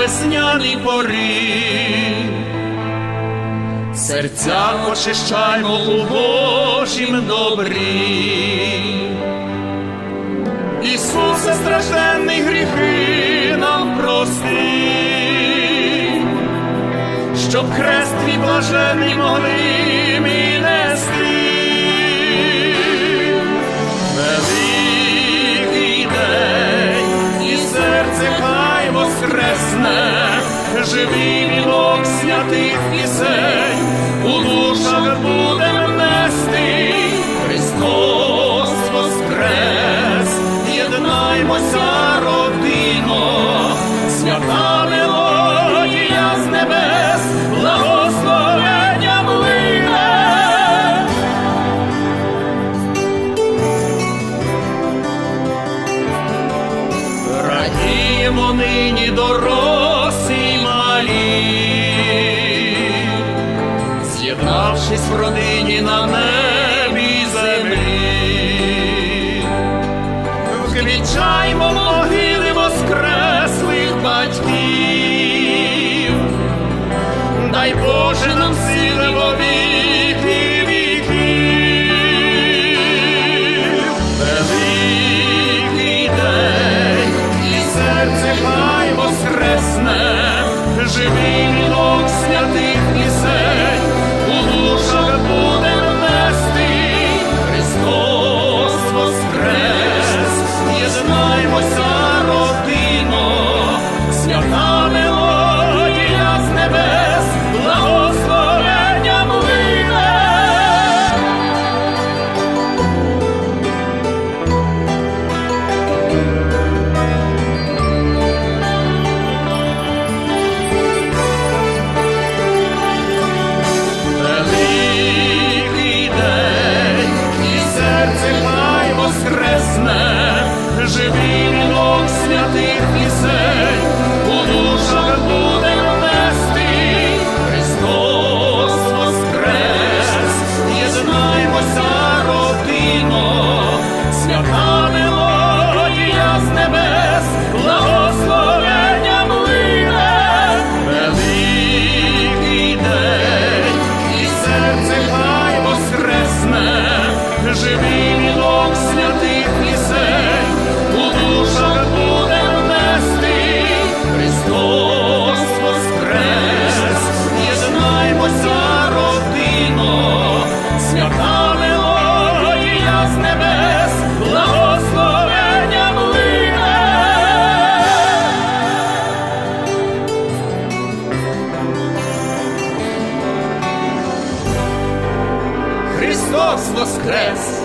весняний пори, серця очищаймо у Божім добрі, Ісусе стражденний гріхи нам прости, щоб хрест твій блажений могли. живий вінок святих пісень. Зібравшись в родині на небі й землі, вквічаймо могили воскреслих батьків, дай Боже нам сили. Jimmy. me. cosmos cresce.